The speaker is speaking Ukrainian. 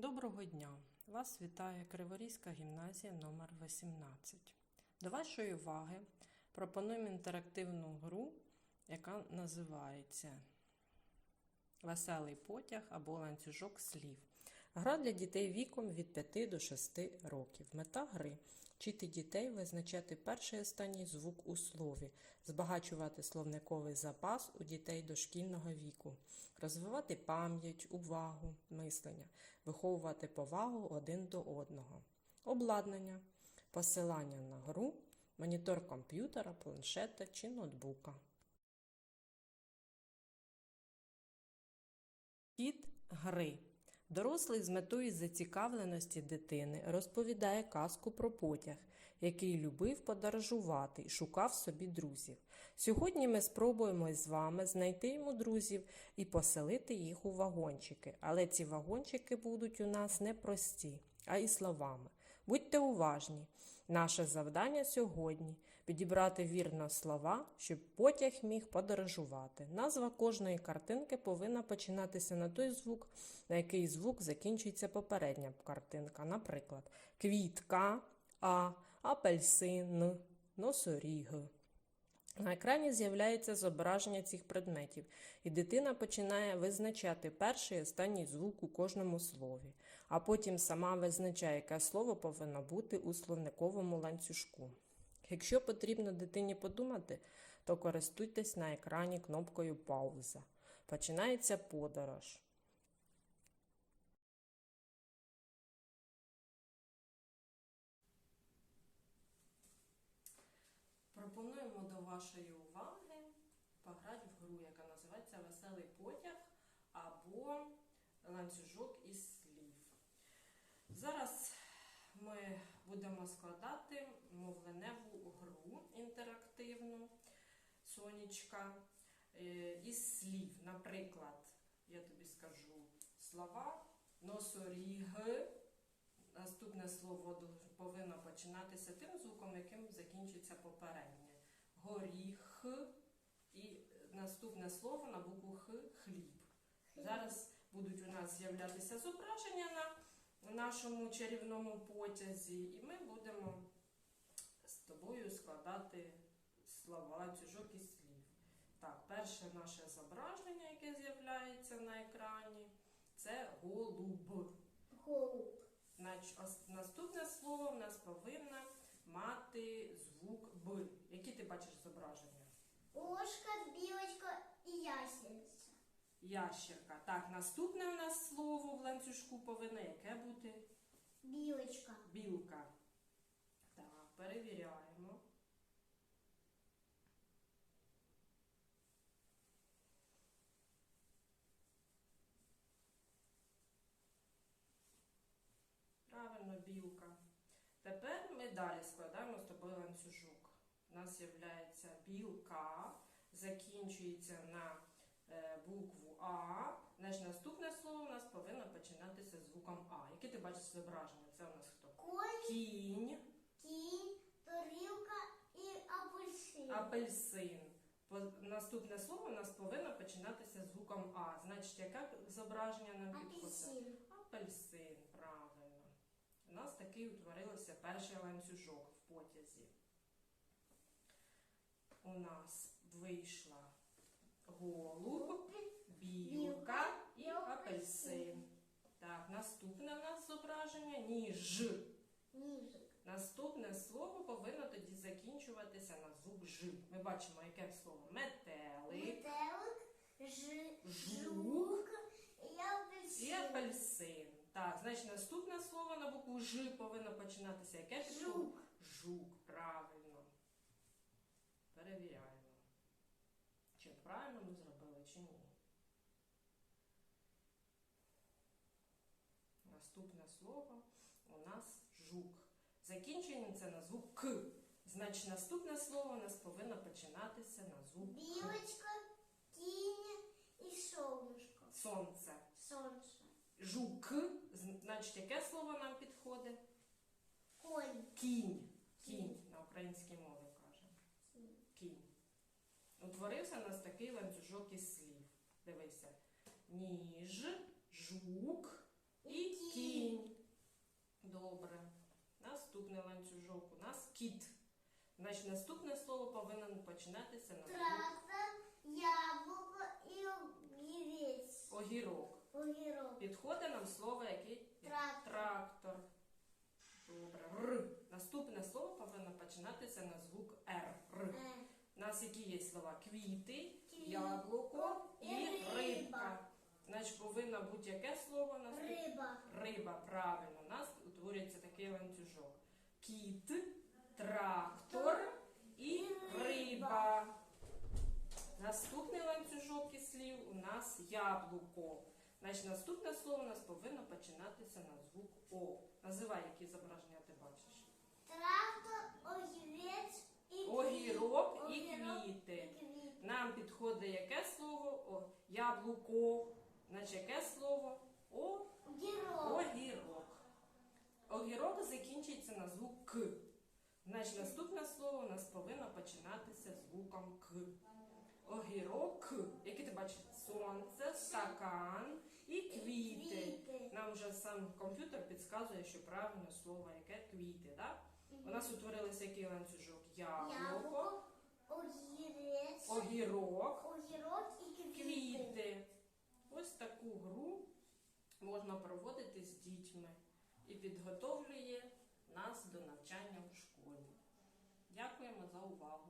Доброго дня! Вас вітає Криворізька гімназія номер 18 До вашої уваги пропонуємо інтерактивну гру, яка називається Веселий потяг або ланцюжок слів. Гра для дітей віком від 5 до 6 років. Мета гри вчити дітей визначати перший і останній звук у слові, збагачувати словниковий запас у дітей дошкільного віку, розвивати пам'ять, увагу, мислення, виховувати повагу один до одного, обладнання, посилання на гру, монітор комп'ютера, планшета чи ноутбука. Хід гри. Дорослий з метою зацікавленості дитини розповідає казку про потяг, який любив подорожувати і шукав собі друзів. Сьогодні ми спробуємо з вами знайти йому друзів і поселити їх у вагончики, але ці вагончики будуть у нас не прості, а й словами. Будьте уважні. Наше завдання сьогодні підібрати вірно слова, щоб потяг міг подорожувати. Назва кожної картинки повинна починатися на той звук, на який звук закінчується попередня картинка. Наприклад, квітка, а, апельсин, носоріг. На екрані з'являється зображення цих предметів, і дитина починає визначати перший і останній звук у кожному слові, а потім сама визначає, яке слово повинно бути у словниковому ланцюжку. Якщо потрібно дитині подумати, то користуйтесь на екрані кнопкою Пауза. Починається подорож. Пропонуємо до вашої уваги пограти в гру, яка називається Веселий потяг або ланцюжок із слів. Зараз ми будемо складати мовленеву гру інтерактивну сонечка е, із слів. Наприклад, я тобі скажу слова носоріг. Наступне слово повинно починатися тим звуком, яким закінчиться попереднє. Горіх і наступне слово на букву Х хліб. Зараз будуть у нас з'являтися зображення на нашому чарівному потязі, і ми будемо з тобою складати слова, чужок із слів. Так, перше наше зображення, яке з'являється на екрані, це голуб. Голуб. Наступне слово в нас повинно мати звук Б. Які ти бачиш зображення? Ложка, білочка і ясельця. Ящерка. Так, наступне у нас слово в ланцюжку повинно яке бути? Білочка. Білка. Так, перевіряємо. Правильно, білка. Тепер ми далі складаємо з тобою ланцюжок. У нас з'являється білка, закінчується на е, букву А. Значить, наступне слово у нас повинно починатися звуком А. Яке ти бачиш зображення? Це у нас хто? Конь, Кінь, кінь, тарілка і апельсин. апельсин. По- Наступне слово у нас повинно починатися звуком А. Значить, яке зображення нам підходить? Апельсин. Апельсин, правильно. У нас такий утворився перший ланцюжок в потязі. У нас вийшла голуб, білка і апельсин. Так, наступне у нас зображення ніж. Ніжик. Наступне слово повинно тоді закінчуватися на звук Ж. Ми бачимо, яке слово метелик Метелик, ж, Жук. і і апельсин. апельсин. Так, значить, наступне слово на букву Ж повинно починатися яке підходить? Жук. Жук, правильно. Перевіряємо. Чи правильно ми зробили, чи ні. Наступне слово у нас жук. Закінчується на звук К. Значить, наступне слово у нас повинно починатися на звук К. Білочка, кінь і солнышко. Сонце. Сонце. Жук. Значить, яке слово нам підходить? Конь. Кінь. Кінь на українській мові кажемо. Кінь. Утворився у нас такий ланцюжок із слів. Дивися. Ніж, жук, і кінь. Добре. Наступний ланцюжок у нас кіт. Значить, наступне слово повинно починатися на звук Трактор, яблуко і огірець. огірок. Огірок. Підходить нам слово який? Трактор. Трактор. Добре. Р. Наступне слово повинно починатися на звук Р. Р. Е, У нас які є слова? Квіти, Квіт, яблуко і і риба. рибка. Значить, повинно бути яке слово у нас? Риба. Риба, правильно. У нас утворюється такий ланцюжок. Кіт, трактор і риба. Наступний ланцюжок із слів у нас яблуко. Значить, наступне слово у нас повинно починатися на звук О. Називай, які зображення ти бачиш. Трактор, огірець і квіт. Огірок і квіти. і квіт. Нам підходить яке слово? О, яблуко. Значить, яке слово? О, Огірок. огірок. Огірок закінчується на звук К. Значить, наступне слово у нас повинно починатися звуком К. Огірок, який ти бачиш? Сонце, стакан і квіти. Нам вже сам комп'ютер підказує, що правильне слово яке квіти. Да? У нас утворилися який ланцюжок? Яблуко, огірок, огірок і квіти. Ось таку гру можна проводити з дітьми і підготовлює нас до навчання в школі. Дякуємо за увагу.